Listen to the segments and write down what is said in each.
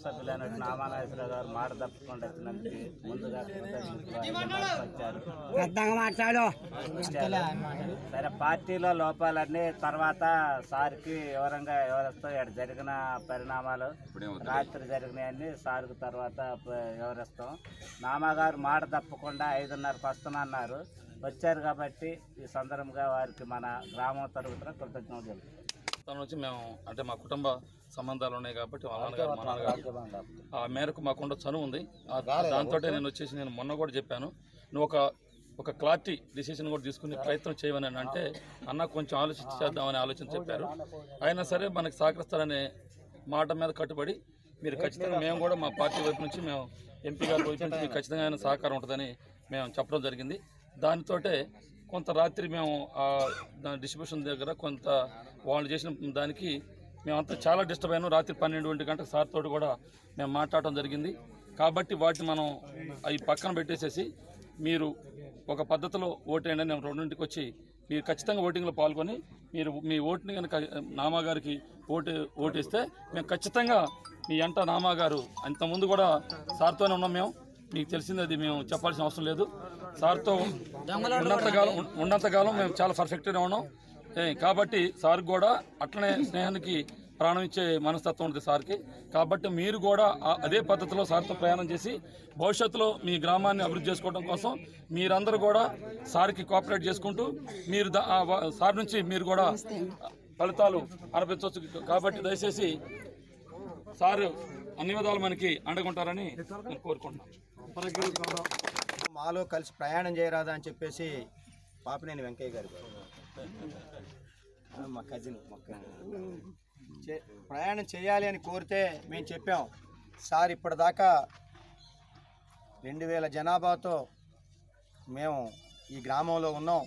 శాసనసభ్యులైన నామానాగేశ్వరరావు గారు మాట తప్పకుండా వచ్చినందుకు ముందుగా. సరే పార్టీలో లోపాలన్నీ తర్వాత సార్కి వివరంగా వివరిస్తూ ఇక్కడ జరిగిన పరిణామాలు రాత్రి జరిగినాయన్నీ సార్కి తర్వాత వివరిస్తాం నామగారు మాట తప్పకుండా ఐదున్నరకు వస్తున్నారు వచ్చారు కాబట్టి ఈ సందర్భంగా వారికి మన గ్రామం తరపున కృతజ్ఞతలు. తన నుంచి మేము అంటే మా కుటుంబ సంబంధాలు ఉన్నాయి కాబట్టి మా నాన్నగారు మా నాన్నగారు ఆ మేరకు మాకుండా చనువు ఉంది. దాంతో నేను వచ్చేసి నేను మొన్న కూడా చెప్పాను. నువ్వు ఒక ఒక క్లారిటీ డిసిషన్ కూడా తీసుకునే ప్రయత్నం చేయమని అంటే అన్న కొంచెం ఆలోచించి చేద్దామని ఆలోచన చెప్పారు. అయినా సరే మనకి సహకరిస్తారనే మాట మీద కట్టుబడి మీరు ఖచ్చితంగా మేము కూడా మా పార్టీ వైపు నుంచి మేము ఎంపీ గారి వైపు నుంచి మీకు ఖచ్చితంగా ఆయన సహకారం ఉంటుందని మేము చెప్పడం జరిగింది. దానితోటే కొంత రాత్రి మేము డిస్ట్రిబ్యూషన్ దగ్గర కొంత వాళ్ళు చేసిన దానికి మేమంతా చాలా డిస్టర్బ్ అయినాం. రాత్రి పన్నెండు ఒంటి గంటలకు సార్ తోటి కూడా మేము మాట్లాడటం జరిగింది. కాబట్టి వాటిని మనం అవి పక్కన పెట్టేసేసి మీరు ఒక పద్ధతిలో ఓటేయండి మేము నేను రెండింటికి వచ్చి మీరు ఖచ్చితంగా ఓటింగ్లో పాల్గొని మీరు మీ ఓటుని కనుక నామా గారికి ఓటు ఓటేస్తే మేము ఖచ్చితంగా మీ ఎంట నామా గారు అంతకుముందు కూడా సార్తోనే ఉన్నాం మేము. మీకు తెలిసింది అది మేము చెప్పాల్సిన అవసరం లేదు. సార్తో ఉన్నంతకాలం ఉన్నంతకాలం మేము చాలా పర్ఫెక్ట్గా ఉన్నాం. కాబట్టి సార్ కూడా అట్లనే స్నేహానికి ప్రాణం ఇచ్చే మనస్తత్వం ఉంటుంది సార్కి. కాబట్టి మీరు కూడా అదే పద్ధతిలో సార్తో ప్రయాణం చేసి భవిష్యత్తులో మీ గ్రామాన్ని అభివృద్ధి చేసుకోవడం కోసం మీరందరూ కూడా సార్కి కోఆపరేట్ చేసుకుంటూ మీరు సార్ నుంచి మీరు కూడా ఫలితాలు అనిపించవచ్చు. కాబట్టి దయచేసి సార్ అన్ని విధాలు మనకి అండగుంటారని నేను కోరుకుంటున్నాను. మాలో కలిసి ప్రయాణం చేయరాదా అని చెప్పేసి పాపినేని వెంకయ్య గారు. మా కజిన్ ప్రయాణం చేయాలి అని కోరితే మేము చెప్పాం. సార్ ఇప్పటిదాకా రెండు వేల జనాభాతో మేము ఈ గ్రామంలో ఉన్నాం.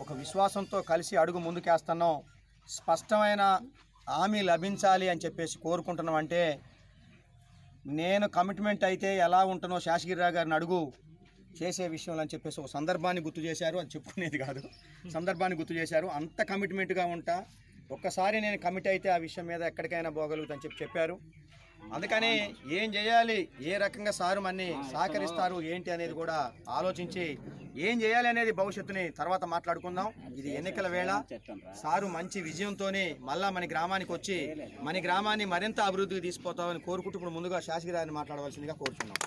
ఒక విశ్వాసంతో కలిసి అడుగు ముందుకేస్తున్నాం. స్పష్టమైన హామీ లభించాలి అని చెప్పేసి కోరుకుంటున్నాం. అంటే నేను కమిట్మెంట్ అయితే ఎలా ఉంటానో శాసగిరిరావు గారిని అడుగు. చేసే విషయంలో అని చెప్పేసి ఒక సందర్భాన్ని గుర్తు చేశారు అది చెప్పుకునేది కాదు. సందర్భాన్ని గుర్తు చేశారు. అంత కమిట్మెంట్గా ఉంటా. ఒక్కసారి నేను కమిట్ అయితే ఆ విషయం మీద ఎక్కడికైనా పోగలుగుతాను చెప్పి చెప్పారు. అందుకని ఏం చేయాలి? ఏ రకంగా సారు మన్ని సహకరిస్తారు? ఏంటి అనేది కూడా ఆలోచించి ఏం చేయాలి అనేది భవిష్యత్తుని తర్వాత మాట్లాడుకుందాం. ఇది ఎన్నికల వేళ. సారు మంచి విజయంతోనే మళ్ళా మన గ్రామానికి వచ్చి మన గ్రామాన్ని మరింత అభివృద్ధికి తీసుకుపోతామని కోరుకుంటూ ఇప్పుడు ముందుగా శాసగిరాన్ని మాట్లాడవలసిందిగా కోరుతున్నాం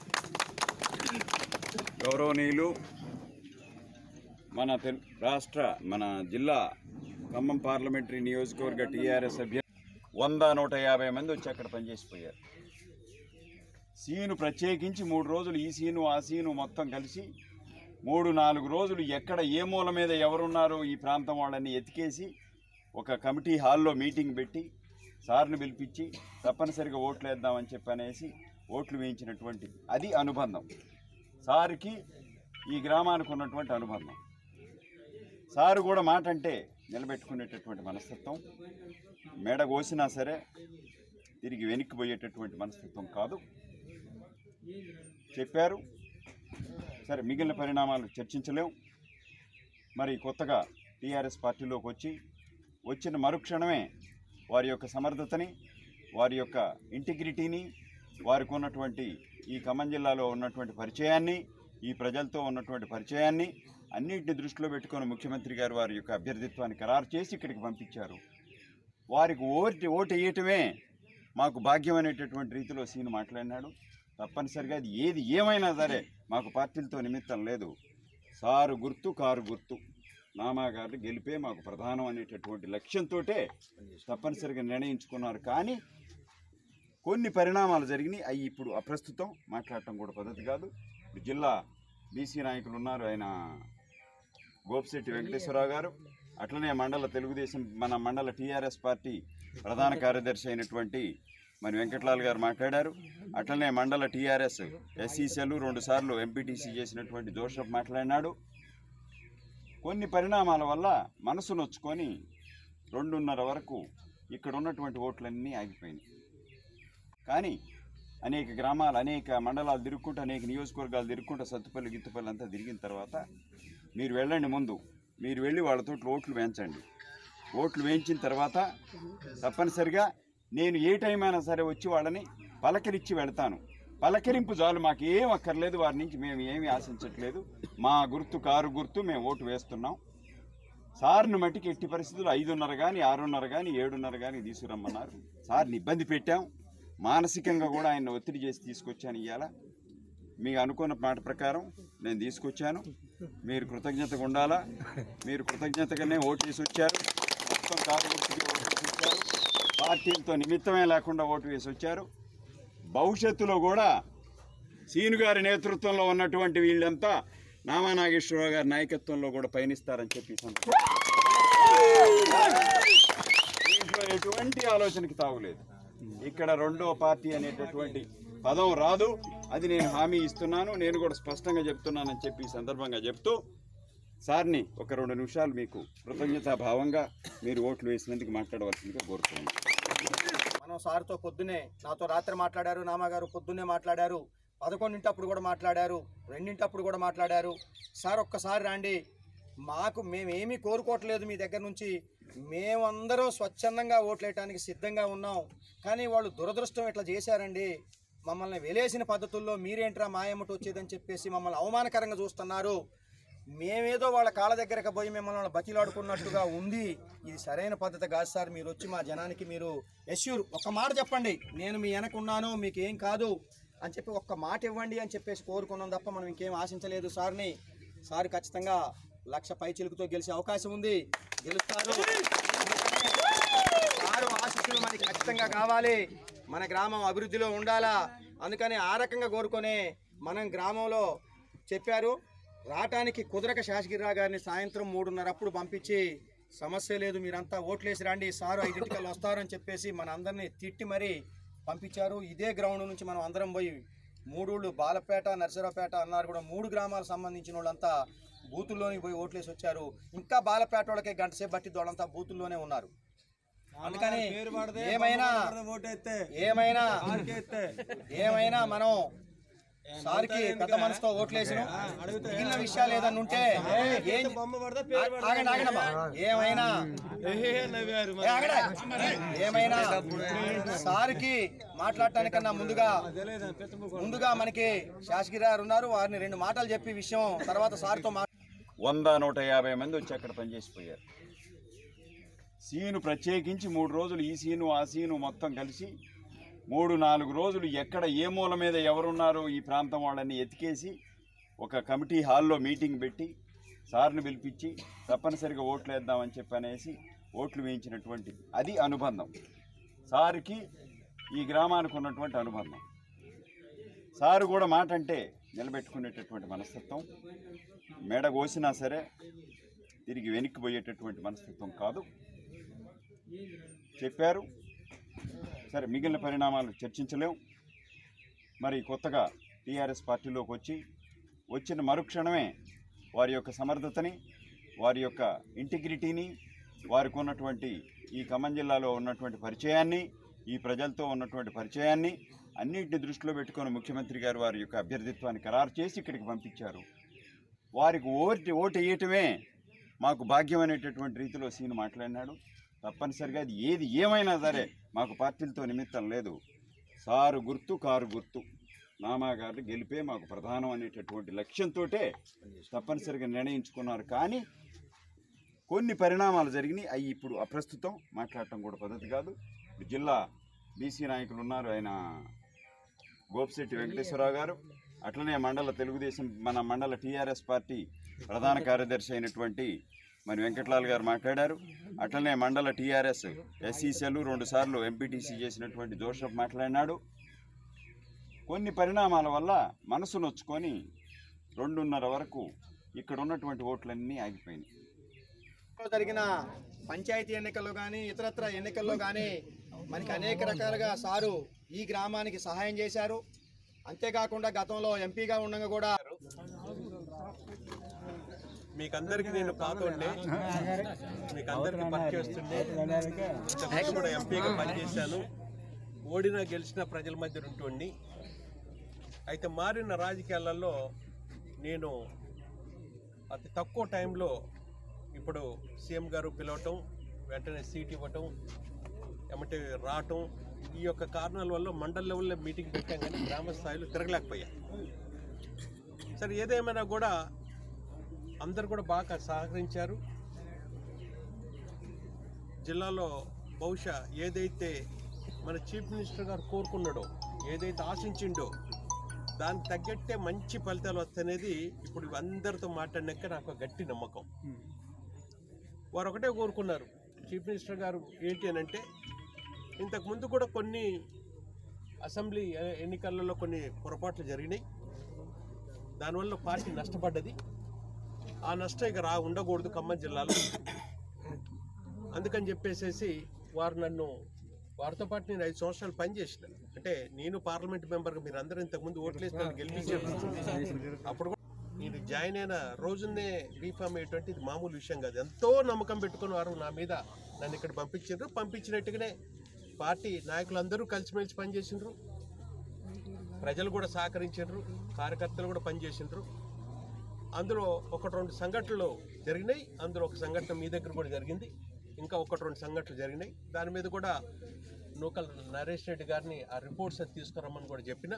గౌరవనీయులు మన రాష్ట్ర మన జిల్లా ఖమ్మం పార్లమెంటరీ నియోజకవర్గ టీఆర్ఎస్ సభ్యులు వంద నూట యాభై మంది వచ్చి అక్కడ పనిచేసిపోయారు. సీను ప్రత్యేకించి మూడు రోజులు ఈ సీను ఆ సీను మొత్తం కలిసి మూడు నాలుగు రోజులు ఎక్కడ ఏ మూల మీద ఎవరున్నారో ఈ ప్రాంతం వాళ్ళని ఎతికేసి ఒక కమిటీ హాల్లో మీటింగ్ పెట్టి సార్ని పిలిపించి తప్పనిసరిగా ఓట్లు వేద్దామని చెప్పి అనేసి ఓట్లు వేయించినటువంటి అది అనుబంధం. సార్కి ఈ గ్రామానికి ఉన్నటువంటి అనుబంధం. సారు కూడా మాట అంటే నిలబెట్టుకునేటటువంటి మనస్తత్వం. మెడ కోసినా సరే తిరిగి వెనక్కి పోయేటటువంటి మనస్తత్వం కాదు. చెప్పారు. సరే మిగిలిన పరిణామాలు చర్చించలేం. మరి కొత్తగా టీఆర్ఎస్ పార్టీలోకి వచ్చి వచ్చిన మరుక్షణమే వారి యొక్క సమర్థతని వారి యొక్క ఇంటిగ్రిటీని వారికి ఉన్నటువంటి ఈ ఖమ్మం జిల్లాలో ఉన్నటువంటి పరిచయాన్ని ఈ ప్రజలతో ఉన్నటువంటి పరిచయాన్ని అన్నింటిని దృష్టిలో పెట్టుకొని ముఖ్యమంత్రి గారు వారి యొక్క అభ్యర్థిత్వాన్ని ఖరారు చేసి ఇక్కడికి పంపించారు. వారికి ఓటు ఓటు వేయటమే మాకు భాగ్యం అనేటటువంటి రీతిలో సీను మాట్లాడినాడు. తప్పనిసరిగా అది ఏది ఏమైనా సరే మాకు పార్టీలతో నిమిత్తం లేదు. సారు గుర్తు కారు గుర్తు. నామాగారు గెలిపే మాకు ప్రధానం అనేటటువంటి లక్ష్యంతో తప్పనిసరిగా నిర్ణయించుకున్నారు. కానీ కొన్ని పరిణామాలు జరిగినాయి. అవి ఇప్పుడు అప్రస్తుతం మాట్లాడటం కూడా పద్ధతి కాదు. ఇప్పుడు జిల్లా బీసీ నాయకులు ఉన్నారు. ఆయన గోపిశెట్టి వెంకటేశ్వరరావు గారు. అట్లనే మండల తెలుగుదేశం మన మండల టీఆర్ఎస్ పార్టీ ప్రధాన కార్యదర్శి అయినటువంటి మరి వెంకట్లాల్ గారు మాట్లాడారు. అట్లనే మండల టీఆర్ఎస్ ఎస్ఈసీలు రెండుసార్లు ఎంపీటీసీ చేసినటువంటి జోషఫ్ మాట్లాడినాడు. కొన్ని పరిణామాల వల్ల మనసు నొచ్చుకొని రెండున్నర వరకు ఇక్కడ ఉన్నటువంటి ఓట్లన్నీ ఆగిపోయినాయి. కానీ అనేక గ్రామాలు అనేక మండలాలు తిరుక్కుంటూ అనేక నియోజకవర్గాలు తిరుక్కుంటూ సత్తుపల్లి గిత్తుపల్లి అంతా తిరిగిన తర్వాత మీరు వెళ్ళండి ముందు. మీరు వెళ్ళి వాళ్ళతో ఓట్లు వేయించండి. ఓట్లు వేయించిన తర్వాత తప్పనిసరిగా నేను ఏ టైం అయినా సరే వచ్చి వాళ్ళని పలకరించి వెళ్తాను. పలకరింపు చాలు మాకు ఏం అక్కర్లేదు వారి నుంచి మేము ఏమీ ఆశించట్లేదు. మా గుర్తు కారు గుర్తు మేము ఓటు వేస్తున్నాం. సార్ని మట్టికి ఎట్టి పరిస్థితులు ఐదున్నర కానీ ఆరున్నర కానీ ఏడున్నర కానీ తీసుకురమ్మన్నారు. సార్ని ఇబ్బంది పెట్టాం. మానసికంగా కూడా ఆయన ఒత్తిడి చేసి తీసుకొచ్చాను ఇవాళ మీకు అనుకున్న మాట ప్రకారం నేను తీసుకొచ్చాను. మీరు కృతజ్ఞతగా ఉండాలా? మీరు కృతజ్ఞతగానే ఓటు వేసి వచ్చారు. మొత్తం కారు ఓటు వేసి వచ్చారు. పార్టీలతో నిమిత్తమే లేకుండా ఓటు వేసి వచ్చారు. భవిష్యత్తులో కూడా సీను గారి నేతృత్వంలో ఉన్నటువంటి వీళ్ళంతా నామా నాగేశ్వరరావు గారి నాయకత్వంలో కూడా పయనిస్తారని చెప్పి దీంట్లో ఎటువంటి ఆలోచనకి తాగులేదు ఇక్కడ రెండో పార్టీ అనేటటువంటి పదం రాదు. అది నేను హామీ ఇస్తున్నాను. నేను కూడా స్పష్టంగా చెప్తున్నానని చెప్పి ఈ సందర్భంగా చెప్తూ సార్ని ఒక రెండు నిమిషాలు మీకు కృతజ్ఞతా భావంగా మీరు ఓట్లు వేసినందుకు మాట్లాడవలసిందిగా కోరుతున్నాను. మనం సార్తో పొద్దునే నాతో రాత్రి మాట్లాడారు నామగారు పొద్దున్నే మాట్లాడారు పదకొండింటప్పుడు కూడా మాట్లాడారు రెండింటప్పుడు కూడా మాట్లాడారు. సార్ ఒక్కసారి రండి. మాకు మేమేమీ కోరుకోవట్లేదు మీ దగ్గర నుంచి. మేమందరం స్వచ్ఛందంగా ఓట్లేయటానికి సిద్ధంగా ఉన్నాం. కానీ వాళ్ళు దురదృష్టం ఇట్లా చేశారండి? మమ్మల్ని వెలేసిన పద్ధతుల్లో మీరేంట్రా మాయమ్మటి వచ్చేదని చెప్పేసి మమ్మల్ని అవమానకరంగా చూస్తున్నారు. మేమేదో వాళ్ళ కాళ్ళ దగ్గరకు పోయి మిమ్మల్ని వాళ్ళ బతిలాడుకున్నట్టుగా ఉంది. ఇది సరైన పద్ధతి కాదు సార్. మీరు వచ్చి మా జనానికి మీరు ఎష్యూర్ ఒక్క మాట చెప్పండి. నేను మీ వెనకున్నాను మీకు ఏం కాదు అని చెప్పి ఒక్క మాట ఇవ్వండి అని చెప్పేసి కోరుకున్నాం తప్ప మనం ఇంకేం ఆశించలేదు సార్ని. సార్ ఖచ్చితంగా లక్ష పై చిలుకుతో గెలిచే అవకాశం ఉంది. గెలుస్తారు. సారు ఆశీస్సులు మనకి ఖచ్చితంగా కావాలి. మన గ్రామం అభివృద్ధిలో ఉండాలా? అందుకని ఆ రకంగా కోరుకొని మనం గ్రామంలో చెప్పారు. రావటానికి కుదరక శాసగిరిరావు గారిని సాయంత్రం మూడున్నర అప్పుడు పంపించి సమస్య లేదు మీరంతా ఓట్లేసి రండి సారు ఐదింటికల్ వస్తారని చెప్పేసి మన అందరినీ తిట్టి మరీ పంపించారు. ఇదే గ్రౌండ్ నుంచి మనం అందరం పోయి మూడూళ్ళు బాలపేట నర్సరావుపేట అన్నారు కూడా మూడు గ్రామాలకు సంబంధించిన వాళ్ళంతా బూతుల్లోని పోయి ఓట్లేసి వచ్చారు ఇంకా బాలపేట వాళ్ళకే గంట సేపు బట్టి వాళ్ళంతా బూతుల్లోనే ఉన్నారు. అందుకని ఏమైనా ఏమైనా ఏమైనా మనం సార్కి పెద్ద మనసుతో ఓట్లేసిన. మిగిలిన విషయాలు ఏదన్నా ఉంటే ఏమైనా. ఏమైనా సార్కి మాట్లాడటానికన్నా ముందుగా ముందుగా మనకి శాసగిరి గారు ఉన్నారు. వారిని రెండు మాటలు చెప్పి విషయం తర్వాత సార్తో వంద నూట యాభై మంది వచ్చి అక్కడ పనిచేసిపోయారు. సీను ప్రత్యేకించి మూడు రోజులు ఈ సీను ఆ సీను మొత్తం కలిసి మూడు నాలుగు రోజులు ఎక్కడ ఏ మూల మీద ఎవరున్నారో ఈ ప్రాంతం వాళ్ళని ఎతికేసి ఒక కమిటీ హాల్లో మీటింగ్ పెట్టి సార్ని పిలిపించి తప్పనిసరిగా ఓట్లు వేద్దామని చెప్పి అనేసి ఓట్లు వేయించినటువంటి అది అనుబంధం. సార్కి ఈ గ్రామానికి ఉన్నటువంటి అనుబంధం. సారు కూడా మాట అంటే నిలబెట్టుకునేటటువంటి మనస్తత్వం. మెడ కోసినా సరే తిరిగి వెనక్కి పోయేటటువంటి మనస్తత్వం కాదు. చెప్పారు. సరే మిగిలిన పరిణామాలు చర్చించలేము మరి కొత్తగా టీఆర్ఎస్ పార్టీలోకి వచ్చి వచ్చిన మరుక్షణమే వారి యొక్క సమర్థతని వారి యొక్క ఇంటిగ్రిటీని వారికి ఉన్నటువంటి ఈ ఖమ్మం జిల్లాలో ఉన్నటువంటి పరిచయాన్ని ఈ ప్రజలతో ఉన్నటువంటి పరిచయాన్ని అన్నింటిని దృష్టిలో పెట్టుకొని ముఖ్యమంత్రి గారు వారి యొక్క అభ్యర్థిత్వాన్ని ఖరారు చేసి ఇక్కడికి పంపించారు. వారికి ఓటు ఓటు వేయటమే మాకు భాగ్యం అనేటటువంటి రీతిలో సీన్ మాట్లాడినాడు. తప్పనిసరిగా అది ఏది ఏమైనా సరే మాకు పార్టీలతో నిమిత్తం లేదు. సారు గుర్తు కారు గుర్తు. నామాగారు గెలిపే మాకు ప్రధానం అనేటటువంటి లక్ష్యంతో తప్పనిసరిగా నిర్ణయించుకున్నారు. కానీ కొన్ని పరిణామాలు జరిగినాయి. అవి ఇప్పుడు అప్రస్తుతం మాట్లాడటం కూడా పద్ధతి కాదు. జిల్లా బీసీ నాయకులు ఉన్నారు. ఆయన గోపిశెట్టి వెంకటేశ్వరరావు గారు అట్లనే మండల తెలుగుదేశం మన మండల టీఆర్ఎస్ పార్టీ ప్రధాన కార్యదర్శి అయినటువంటి మరి వెంకటలాల్ గారు మాట్లాడారు. అట్లనే మండల టీఆర్ఎస్ ఎస్సీసీలు రెండు సార్లు ఎంపీటీసీ చేసినటువంటి జోసఫ్ మాట్లాడినాడు. కొన్ని పరిణామాల వల్ల మనసు నొచ్చుకొని రెండున్నర వరకు ఇక్కడ ఉన్నటువంటి ఓట్లన్నీ ఆగిపోయినాయి. జరిగిన పంచాయతీ ఎన్నికల్లో కానీ ఇతరత్ర ఎన్నికల్లో కానీ మనకి అనేక రకాలుగా సారు ఈ గ్రామానికి సహాయం చేశారు. అంతేకాకుండా గతంలో ఎంపీగా ఉండగా కూడా మీకందరికి నేను కాకుండా మీకు పనిచేస్తుండే ఇంతకుముందు కూడా ఎంపీగా పనిచేశాను. ఓడినా గెలిచిన ప్రజల మధ్య ఉంటుండి అయితే మారిన రాజకీయాలలో నేను అతి తక్కువ టైంలో ఇప్పుడు సీఎం గారు పిలవటం వెంటనే సీట్ ఇవ్వటం ఏమంటే రావటం ఈ యొక్క కారణాల వల్ల మండల లెవెల్లో మీటింగ్ పెట్టాం కానీ గ్రామ స్థాయిలో తిరగలేకపోయా. సరే ఏదేమైనా కూడా అందరు కూడా బాగా సహకరించారు. జిల్లాలో బహుశా ఏదైతే మన చీఫ్ మినిస్టర్ గారు కోరుకున్నాడో ఏదైతే ఆశించిండో దానికి తగ్గట్టే మంచి ఫలితాలు వస్తాయనేది ఇప్పుడు అందరితో మాట్లాడినాక నాకు గట్టి నమ్మకం. వారు ఒకటే కోరుకున్నారు. చీఫ్ మినిస్టర్ గారు ఏంటి అని అంటే ఇంతకుముందు కూడా కొన్ని అసెంబ్లీ ఎన్నికలలో కొన్ని పొరపాట్లు జరిగినాయి. దానివల్ల పార్టీ నష్టపడ్డది. ఆ నష్టం ఇక రా ఉండకూడదు ఖమ్మం జిల్లాలో. అందుకని చెప్పేసేసి వారు నన్ను వారితో పాటు నేను ఐదు సంవత్సరాలు పనిచేసిన. అంటే నేను పార్లమెంట్ మెంబర్గా మీరు అందరూ ఇంతకుముందు ఓట్లేసి నన్ను గెలిపించారు. అప్పుడు నేను జాయిన్ అయిన రోజునే బీఫామ్ అయ్యేటువంటి ఇది మామూలు విషయం కాదు. ఎంతో నమ్మకం పెట్టుకుని వారు నా మీద నన్ను ఇక్కడ పంపించారు పంపించినట్టుగానే పార్టీ నాయకులందరూ కలిసిమెలిసి పనిచేసిండ్రు. ప్రజలు కూడా సహకరించారు కార్యకర్తలు కూడా పనిచేసిండ్రు. అందులో ఒకటి రెండు సంఘటనలు జరిగినాయి. అందులో ఒక సంఘటన మీ దగ్గర కూడా జరిగింది. ఇంకా ఒకటి రెండు సంఘటనలు జరిగినాయి. దాని మీద కూడా నూకల్ నరేష్ రెడ్డి గారిని ఆ రిపోర్ట్స్ అది తీసుకురమ్మని కూడా చెప్పిన.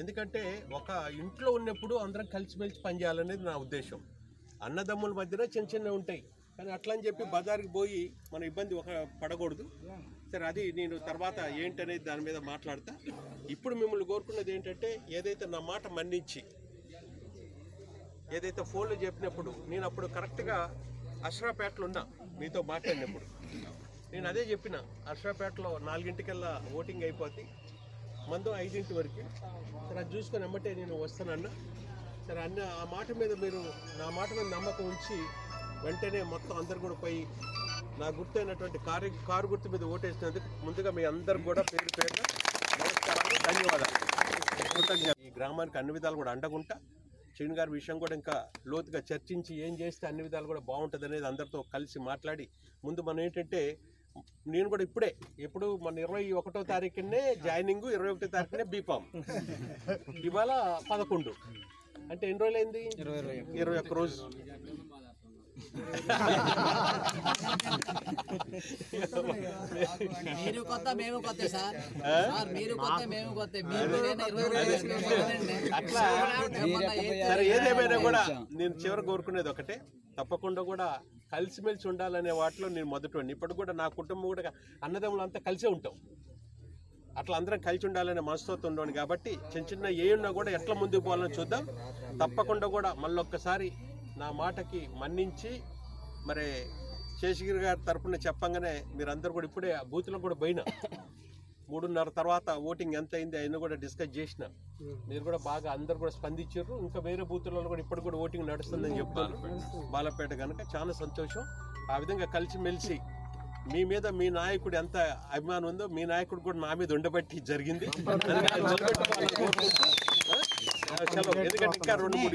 ఎందుకంటే ఒక ఇంట్లో ఉన్నప్పుడు అందరం కలిసిమెలిసి పనిచేయాలనేది నా ఉద్దేశం. అన్నదమ్ముల మధ్యన చిన్న చిన్నవి ఉంటాయి. కానీ అట్లా అని చెప్పి బజార్కి పోయి మన ఇబ్బంది ఒక పడకూడదు. సరే అది నేను తర్వాత ఏంటనేది దాని మీద మాట్లాడతా. ఇప్పుడు మిమ్మల్ని కోరుకున్నది ఏంటంటే ఏదైతే నా మాట మన్నించి ఏదైతే ఫోన్లో చెప్పినప్పుడు నేను అప్పుడు కరెక్ట్గా అష్రాపేటలో ఉన్నా మీతో మాట్లాడినప్పుడు. నేను అదే చెప్పిన అష్రాపేటలో నాలుగింటికల్లా ఓటింగ్ అయిపోద్ది. మందు ఐదింటి వరకు. సరే అది చూసుకొని అమ్మటే నేను వస్తానన్న సరే అన్న ఆ మాట మీద మీరు నా మాట మీద నమ్మకం ఉంచి వెంటనే మొత్తం అందరు కూడా పోయి నా గుర్తైనటువంటి కారు కారు గుర్తు మీద ఓటేసినందుకు ముందుగా మీ అందరు కూడా పేరు పేరున నమస్కారాలు ధన్యవాదాలు. ఈ గ్రామానికి అన్ని విధాలు కూడా అండగుంటా. శ్రీని గారి విషయం కూడా ఇంకా లోతుగా చర్చించి ఏం చేస్తే అన్ని విధాలు కూడా బాగుంటుంది అనేది అందరితో కలిసి మాట్లాడి ముందు మనం ఏంటంటే నేను కూడా ఇప్పుడే ఎప్పుడు మన ఇరవై ఒకటో తారీఖునే జాయినింగ్ ఇరవై ఒకటో తారీఖునే బీఫామ్ ఇవాళ పదకొండు. అంటే ఎన్ని రోజులు అయింది ఇరవై ఒక్క రోజు. మీరు కొత్త మేము కొత్త సార్. సార్ మీరు కొత్త మేము కొత్త. మీరు మీరైనా ఇరవై రోజులు వేసుకోవాలండి. అట్లా సరే ఏదేమైనా కూడా నేను చివరి కోరుకునేది ఒకటే. తప్పకుండా కూడా కలిసిమెలిసి ఉండాలనే వాటిలో నేను మొదటివాడిని. ఇప్పుడు కూడా నా కుటుంబం కూడా అన్నదమ్ములు అంతా కలిసే ఉంటాం. అట్లా అందరం కలిసి ఉండాలనే మనస్తత్వం ఉండను కాబట్టి చిన్న చిన్న ఏ ఉన్నా కూడా ఎట్లా ముందుకు పోవాలని చూద్దాం. తప్పకుండా కూడా మళ్ళొక్కసారి నా మాటకి మన్నించి మరి శేషగిరి గారి తరఫున చెప్పంగానే మీరందరూ కూడా ఇప్పుడే ఆ బూత్లో కూడా పోయినా. మూడున్నర తర్వాత ఓటింగ్ ఎంత అయింది అయినా కూడా డిస్కస్ చేసినా. మీరు కూడా బాగా అందరు కూడా స్పందించారు. ఇంకా వేరే బూతులలో కూడా ఇప్పుడు కూడా ఓటింగ్ నడుస్తుందని చెప్తారు బాలపేట. కనుక చాలా సంతోషం. ఆ విధంగా కలిసిమెలిసి మీ మీద మీ నాయకుడు ఎంత అభిమానం ఉందో మీ నాయకుడు కూడా నా మీద ఉండబట్టి జరిగింది. ఎందుకంటే ఇంకా రెండు మూడు